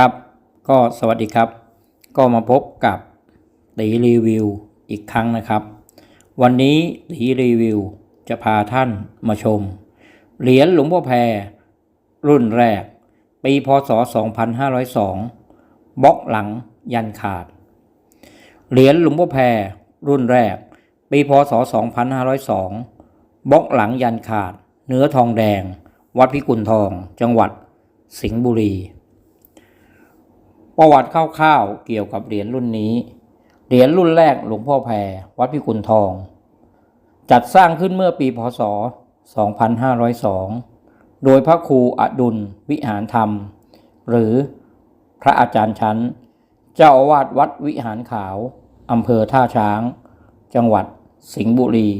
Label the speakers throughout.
Speaker 1: ครับ ก็สวัสดีครับ ก็มาพบกับตีรีวิวอีกครั้งนะครับ วันนี้ตีรีวิวจะพาท่านมาชม เหรียญหลวงพ่อแพร รุ่นแรก ปีพศ 2502บล็อกหลังยันขาด เหรียญหลวงพ่อแพร รุ่นแรก ปีพศ 2502บล็อกหลังยันขาด เนื้อทองแดง วัดพิกุลทอง จังหวัดสิงห์บุรี ประวัติคร่าวๆเกี่ยวกับเหรียญรุ่นนี้ เหรียญรุ่นแรกหลวงพ่อแพรวัดพิกุลทอง จัดสร้างขึ้นเมื่อปีพศ 2502 โดยพระครูอดุลวิหารธรรม หรือพระอาจารย์ชั้น เจ้าอาวาสวัดวิหารขาวอำเภอท่าช้าง จังหวัดสิงห์บุรี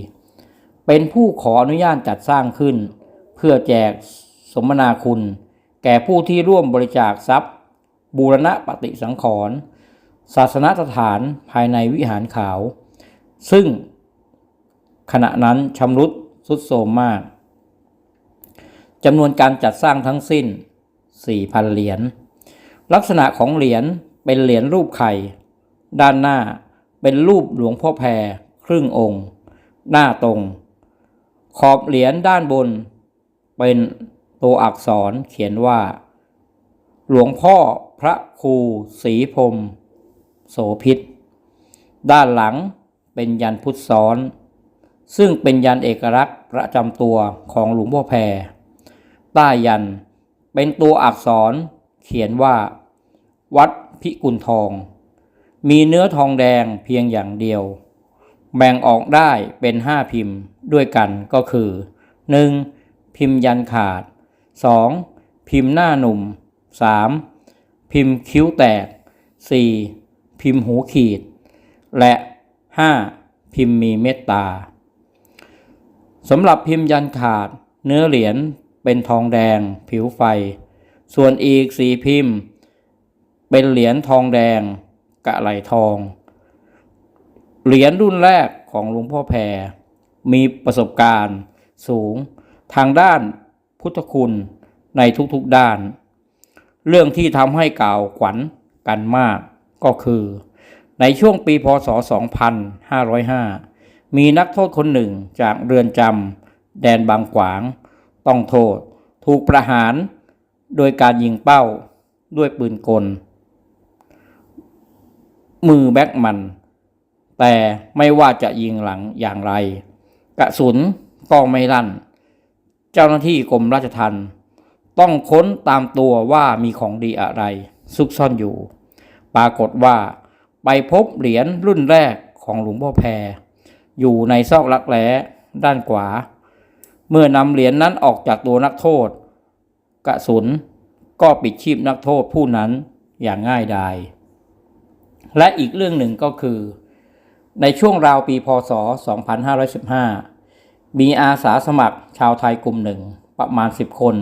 Speaker 1: เป็นผู้ขออนุญาตจัดสร้างขึ้น เพื่อแจกสมนาคุณ แก่ผู้ที่ร่วมบริจาคทรัพย์ บูรณะปฏิสังขรณ์ศาสนสถานภายในวิหารขาว ซึ่งขณะนั้นชำรุดทรุดโทรมมากจำนวนการจัดสร้างทั้งสิ้น 4,000 เหรียญ ลักษณะของเหรียญเป็นเหรียญรูปไข่ ด้านหน้าเป็นรูปหลวงพ่อแพรครึ่งองค์ หน้าตรง ขอบเหรียญด้านบน เป็นตัวอักษรเขียนว่า หลวงพ่อ พระครูศรีพรมโสพิษ ด้านหลังเป็นยันพุทธซ้อน ซึ่งเป็นยันเอกลักษณ์ประจำตัวของหลวงพ่อแพรใต้ยันเป็นตัวอักษรเขียนว่า วัดพิกุลทอง มีเนื้อทองแดงเพียงอย่างเดียว แบ่งออกได้เป็นห้าพิมพ์ด้วยกันก็คือ 1. พิมพ์ยันขาด 2. พิมพ์หน้าหนุ่ม 3. พิมพ์คิ้วแตก 4. พิมพ์หูขีด และ 5. พิมพ์มีเมตตาสำหรับพิมพ์ยันขาด เนื้อเหรียญเป็นทองแดง ผิวไฟ ส่วนอีกสี่พิมพ์ เป็นเหรียญทองแดง กะไหลทอง เหรียญรุ่นแรกของหลวงพ่อแพร มีประสบการณ์สูงทางด้านพุทธคุณในทุกๆด้าน เรื่องที่ทำให้กล่าวขวัญกันมากก็คือ ในช่วงปีพศ 2505 มีนักโทษคนหนึ่งจากเรือนจำแดนบางขวาง ต้องโทษ ถูกประหาร โดยการยิงเป้าด้วยปืนกล มือแบ็กมัน แต่ไม่ว่าจะยิงหลังอย่างไร กระสุนก็ไม่ลั่น เจ้าหน้าที่กรมราชทัณฑ์ ต้องค้นตามตัวว่ามีของดีอะไร ซุกซ่อนอยู่ ปรากฏว่า ไปพบเหรียญรุ่นแรกของหลวงพ่อแพร อยู่ในซอกลักแร้ด้านขวา เมื่อนำเหรียญนนั้นออกจากตัวนักโทษ กระสุนก็ปิดชีพนักโทษผู้นั้นอย่างง่ายดาย และอีกเรื่องหนึ่งก็คือ ในช่วงราวปีพศ 2515 มีอาสาสมัครชาวไทยกลุ่มหนึ่งประมาณ 10 คน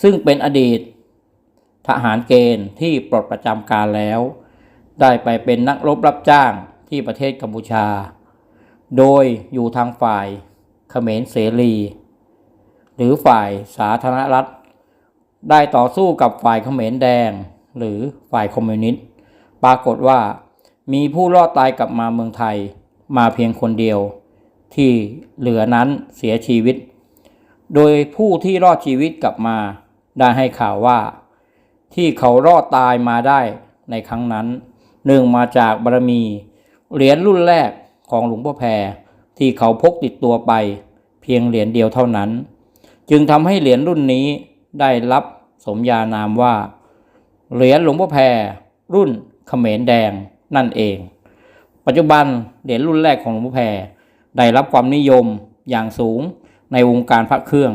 Speaker 1: ซึ่งเป็นอดีต ทหารเกณฑ์ที่ปลดประจำการแล้ว ได้ไปเป็นนักรบรับจ้างที่ประเทศกัมพูชา โดยอยู่ทางฝ่ายเขมรเสรี หรือฝ่ายสาธารณรัฐ ได้ต่อสู้กับฝ่ายเขมรแดง หรือฝ่ายคอมมิวนิสต์ปรากฏว่ามีผู้รอดตายกลับมาเมืองไทยมาเพียงคนเดียว ที่เหลือนั้นเสียชีวิต โดยผู้ที่รอดชีวิตกลับมา ได้ให้ข่าวว่า ที่เขารอดตายมาได้ในครั้งนั้นเนื่องมาจากบารมี เหรียญรุ่นแรกของหลวงพ่อแพรที่เขาพกติดตัวไป เพียงเหรียญเดียวเท่านั้น จึงทำให้เหรียญรุ่นนี้ได้รับสมญานามว่า เหรียญหลวงพ่อแพรรุ่นเขมรแดงนั่นเอง ปัจจุบันเหรียญรุ่นแรกของหลวงพ่อแพรได้รับความนิยมอย่างสูงในวงการพระเครื่อง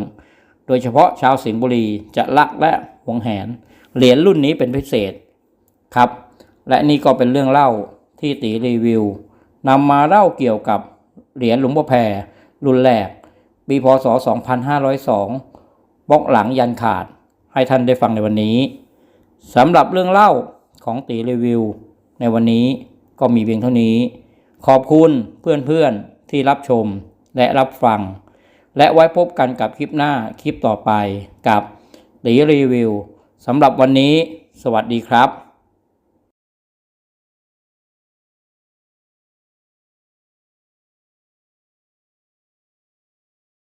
Speaker 1: โดยเฉพาะชาวสิงห์บุรีจะรักและหวงแหน เหรียญรุ่นนี้เป็นพิเศษครับ และนี่ก็เป็นเรื่องเล่าที่ตีรีวิวนำมาเล่าเกี่ยวกับเหรียญหลวงพ่อแพรรุ่นแรก ปีพศ 2502บล็อกหลังยันขาด ให้ท่านได้ฟังในวันนี้สำหรับเรื่องเล่าของตีรีวิว ในวันนี้ก็มีเพียงเท่านี้ ขอบคุณเพื่อนๆที่รับชมและรับฟัง และไว้พบกันกับคลิปหน้าคลิปต่อไปกับตีรีวิวสำหรับวันนี้ สวัสดีครับ